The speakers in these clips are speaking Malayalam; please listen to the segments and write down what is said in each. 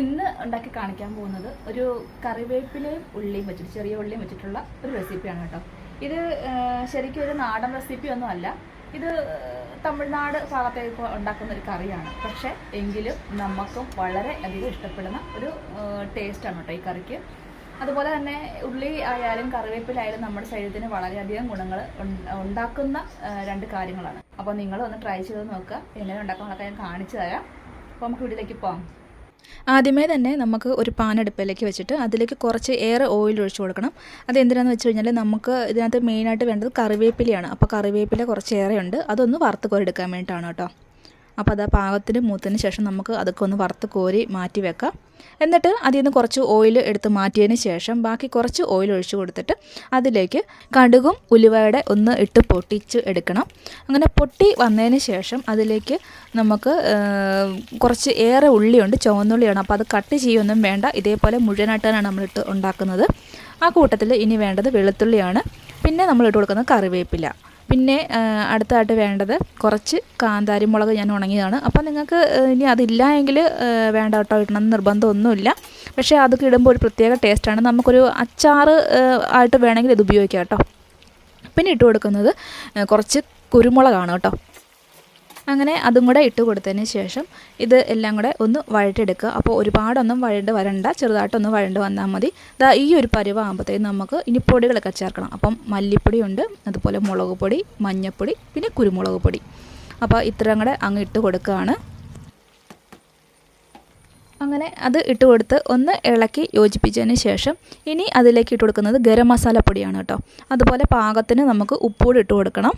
ഇന്ന് ഉണ്ടാക്കി കാണിക്കാൻ പോകുന്നത് ഒരു കറിവേപ്പിലയും ഉള്ളിയും വെച്ചിട്ട് ചെറിയ ഉള്ളിയും വെച്ചിട്ടുള്ള ഒരു റെസിപ്പിയാണ് കേട്ടോ. ഇത് ശരിക്കും ഒരു നാടൻ റെസിപ്പി ഒന്നും അല്ല. ഇത് തമിഴ്നാട് ഭാഗത്തേക്ക് ഉണ്ടാക്കുന്ന ഒരു കറിയാണ്. പക്ഷേ എങ്കിലും നമുക്കും വളരെ അധികം ഇഷ്ടപ്പെടുന്ന ഒരു ടേസ്റ്റാണ് കേട്ടോ ഈ കറിക്ക്. അതുപോലെ തന്നെ ഉള്ളി ആയാലും കറിവേപ്പിലായാലും നമ്മുടെ ശരീരത്തിന് വളരെയധികം ഗുണങ്ങൾ ഉണ്ടാക്കുന്ന രണ്ട് കാര്യങ്ങളാണ്. അപ്പോൾ നിങ്ങൾ ഒന്ന് ട്രൈ ചെയ്ത് നോക്കുക. എങ്ങനെ ഉണ്ടാക്കാമെന്നൊക്കെ ഞാൻ കാണിച്ചു തരാം. അപ്പോൾ നമുക്ക് വീട്ടിലേക്ക് പോകാം. ആദ്യമേ തന്നെ നമുക്ക് ഒരു പാൻ അടുപ്പിലേക്ക് വെച്ചിട്ട് അതിലേക്ക് കുറച്ച് ഏറെ ഓയിൽ ഒഴിച്ചു കൊടുക്കണം. അത് എന്തിനാന്ന് വെച്ച് കഴിഞ്ഞാൽ നമുക്ക് ഇതിനകത്ത് മെയിനായിട്ട് വേണ്ടത് കറിവേപ്പിലയാണ്. അപ്പോൾ കറിവേപ്പില കുറച്ച് ഏറെ ഉണ്ട്. അതൊന്ന് വറുത്ത് കോരെടുക്കാൻ വേണ്ടിയിട്ടാണ് കേട്ടോ. അപ്പോൾ അത് ആ പാകത്തിന് മൂത്തതിന് ശേഷം നമുക്ക് അതൊക്കെ ഒന്ന് വറുത്ത് കോരി മാറ്റി വെക്കാം. എന്നിട്ട് അതിൽ നിന്ന് കുറച്ച് ഓയിൽ എടുത്ത് മാറ്റിയതിന് ശേഷം ബാക്കി കുറച്ച് ഓയിൽ ഒഴിച്ചു കൊടുത്തിട്ട് അതിലേക്ക് കടുകും ഉലുവയുടെ ഒന്ന് ഇട്ട് പൊട്ടിച്ച് എടുക്കണം. അങ്ങനെ പൊട്ടി വന്നതിന് ശേഷം അതിലേക്ക് നമുക്ക് കുറച്ച് ഏറെ ഉള്ളിയുണ്ട് ചുവന്നുള്ളിയാണ്. അപ്പോൾ അത് കട്ട് ചെയ്യൊന്നും വേണ്ട. ഇതേപോലെ മുഴുവനായിട്ടാണ് നമ്മളിട്ട് ഉണ്ടാക്കുന്നത്. ആ കൂട്ടത്തിൽ ഇനി വേണ്ടത് വെളുത്തുള്ളിയാണ്. പിന്നെ നമ്മൾ ഇട്ട് കൊടുക്കുന്നത് കറിവേപ്പില. പിന്നെ അടുത്തായിട്ട് വേണ്ടത് കുറച്ച് കാന്താരി മുളക് ഞാൻ ഉണങ്ങിയതാണ്. അപ്പോൾ നിങ്ങൾക്ക് ഇനി അതില്ല എങ്കിൽ വേണ്ട കേട്ടോ ഇടണം നിർബന്ധമൊന്നുമില്ല. പക്ഷേ അതൊക്കെ ഇടുമ്പോൾ ഒരു പ്രത്യേക ടേസ്റ്റാണ് നമുക്കൊരു അച്ചാർ ആയിട്ട് വേണമെങ്കിൽ ഇത് ഉപയോഗിക്കാം കേട്ടോ. പിന്നെ ഇട്ട് കൊടുക്കുന്നത് കുറച്ച് കുരുമുളകാണ് കേട്ടോ. അങ്ങനെ അതും കൂടെ ഇട്ട് കൊടുത്തതിന് ശേഷം ഇത് എല്ലാം കൂടെ ഒന്ന് വഴറ്റെടുക്കുക അപ്പോൾ ഒരുപാടൊന്നും വഴണ്ട് വരണ്ട ചെറുതായിട്ടൊന്ന് വഴണ്ട് വന്നാൽ മതി. ഇതാ ഈ ഒരു പരുവാകുമ്പോഴത്തേക്കും നമുക്ക് ഇനി പൊടികളൊക്കെ ചേർക്കണം. അപ്പം മല്ലിപ്പൊടിയുണ്ട് അതുപോലെ മുളക് പൊടി മഞ്ഞൾപ്പൊടി പിന്നെ കുരുമുളക് പൊടി. അപ്പോൾ ഇത്രയും കൂടെ അങ്ങ് ഇട്ട് കൊടുക്കുകയാണ്. അങ്ങനെ അത് ഇട്ട് കൊടുത്ത് ഒന്ന് ഇളക്കി യോജിപ്പിച്ചതിന് ശേഷം ഇനി അതിലേക്ക് ഇട്ട് കൊടുക്കുന്നത് ഗരം മസാല പൊടിയാണ് കേട്ടോ. അതുപോലെ പാകത്തിന് നമുക്ക് ഉപ്പുകൂടി ഇട്ട് കൊടുക്കണം.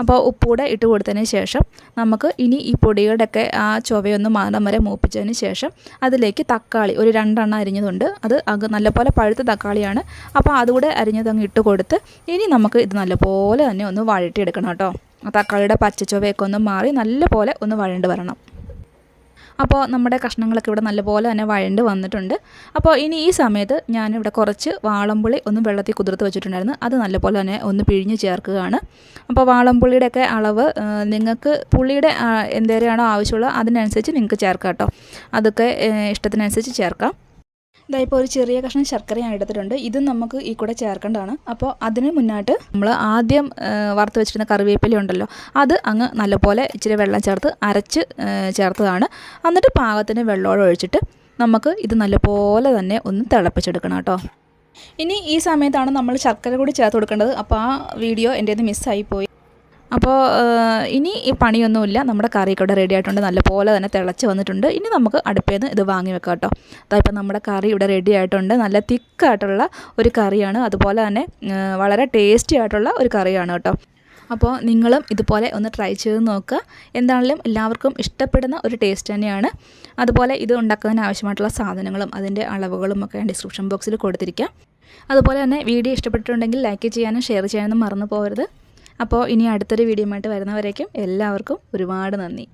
അപ്പോൾ ഉപ്പൂടെ ഇട്ട് കൊടുത്തതിന് ശേഷം നമുക്ക് ഇനി ഈ പൊടികളുടെയൊക്കെ ആ ചൊവയൊന്ന് മാറാൻ വരെ മൂപ്പിച്ചതിന് ശേഷം അതിലേക്ക് തക്കാളി ഒരു രണ്ടെണ്ണം അരിഞ്ഞതുണ്ട്. അത് നല്ലപോലെ പഴുത്ത തക്കാളിയാണ്. അപ്പോൾ അതുകൂടെ അരിഞ്ഞത് അങ്ങ് ഇട്ട് കൊടുത്ത് ഇനി നമുക്ക് ഇത് നല്ലപോലെ തന്നെ ഒന്ന് വഴറ്റിയെടുക്കണം കേട്ടോ. തക്കാളിയുടെ പച്ചച്ചൊവയൊക്കെ ഒന്ന് മാറി നല്ലപോലെ ഒന്ന് വഴണ്ട് വരണം. അപ്പോൾ നമ്മുടെ കഷ്ണങ്ങളൊക്കെ ഇവിടെ നല്ലപോലെ തന്നെ വഴണ്ട് വന്നിട്ടുണ്ട്. അപ്പോൾ ഇനി ഈ സമയത്ത് ഞാനിവിടെ കുറച്ച് വാളംപുളി ഒന്ന് വെള്ളത്തിൽ കുതിർത്ത് വെച്ചിട്ടുണ്ടായിരുന്നു. അത് നല്ലപോലെ തന്നെ ഒന്ന് പിഴിഞ്ഞ് ചേർക്കുകയാണ്. അപ്പോൾ വാളംപുള്ളിയുടെയൊക്കെ അളവ് നിങ്ങൾക്ക് പുളിയുടെ എന്തേരെയാണോ ആവശ്യമുള്ളത് അതിനനുസരിച്ച് നിങ്ങൾക്ക് ചേർക്കാം കേട്ടോ. അതൊക്കെ ഇഷ്ടത്തിനനുസരിച്ച് ചേർക്കാം. ഇതാ ഇപ്പോൾ ഒരു ചെറിയ കഷ്ണം ശർക്കര ഞാൻ എടുത്തിട്ടുണ്ട്. ഇത് നമുക്ക് ഈ കൂടെ ചേർക്കേണ്ടതാണ്. അപ്പോൾ അതിന് മുന്നായിട്ട് നമ്മൾ ആദ്യം വറുത്ത് വെച്ചിരുന്ന കറിവേപ്പില ഉണ്ടല്ലോ അത് അങ്ങ് നല്ലപോലെ ഇച്ചിരി വെള്ളം ചേർത്ത് അരച്ച് ചേർത്തതാണ്. എന്നിട്ട് പാകത്തിന് വെള്ളമോടെ ഒഴിച്ചിട്ട് നമുക്ക് ഇത് നല്ലപോലെ തന്നെ ഒന്ന് തിളപ്പിച്ചെടുക്കണം കേട്ടോ. ഇനി ഈ സമയത്താണ് നമ്മൾ ശർക്കര കൂടി ചേർത്ത് കൊടുക്കേണ്ടത്. അപ്പോൾ ആ വീഡിയോ എന്റെ മിസ്സായി പോയി അപ്പോൾ ഇനി ഈ പണിയൊന്നുമില്ല. നമ്മുടെ കറിയൊക്കെ ഇവിടെ റെഡി ആയിട്ടുണ്ട്. നല്ലപോലെ തന്നെ തിളച്ച് വന്നിട്ടുണ്ട്. ഇനി നമുക്ക് അടുപ്പിൽ നിന്ന് ഇത് വാങ്ങി വെക്കാം കേട്ടോ. അതാ ഇപ്പം നമ്മുടെ കറി ഇവിടെ റെഡി ആയിട്ടുണ്ട്. നല്ല തിക്കായിട്ടുള്ള ഒരു കറിയാണ്. അതുപോലെ തന്നെ വളരെ ടേസ്റ്റി ആയിട്ടുള്ള ഒരു കറിയാണ് കേട്ടോ. അപ്പോൾ നിങ്ങളും ഇതുപോലെ ഒന്ന് ട്രൈ ചെയ്ത് നോക്കുക എന്താണെങ്കിലും എല്ലാവർക്കും ഇഷ്ടപ്പെടുന്ന ഒരു ടേസ്റ്റ് തന്നെയാണ്. അതുപോലെ ഇത് ഉണ്ടാക്കുന്നതിന് ആവശ്യമായിട്ടുള്ള സാധനങ്ങളും അതിന്റെ അളവുകളും ഒക്കെ ഞാൻ ഡിസ്ക്രിപ്ഷൻ ബോക്സിൽ കൊടുത്തിരിക്കാം. അതുപോലെ തന്നെ വീഡിയോ ഇഷ്ടപ്പെട്ടിട്ടുണ്ടെങ്കിൽ ലൈക്ക് ചെയ്യാനും ഷെയർ ചെയ്യാനും മറന്നു പോകരുത്. അപ്പോൾ ഇനി അടുത്തൊരു വീഡിയോ ആയിട്ട് വരുന്നവരേക്കും എല്ലാവർക്കും ഒരുപാട് നന്ദി.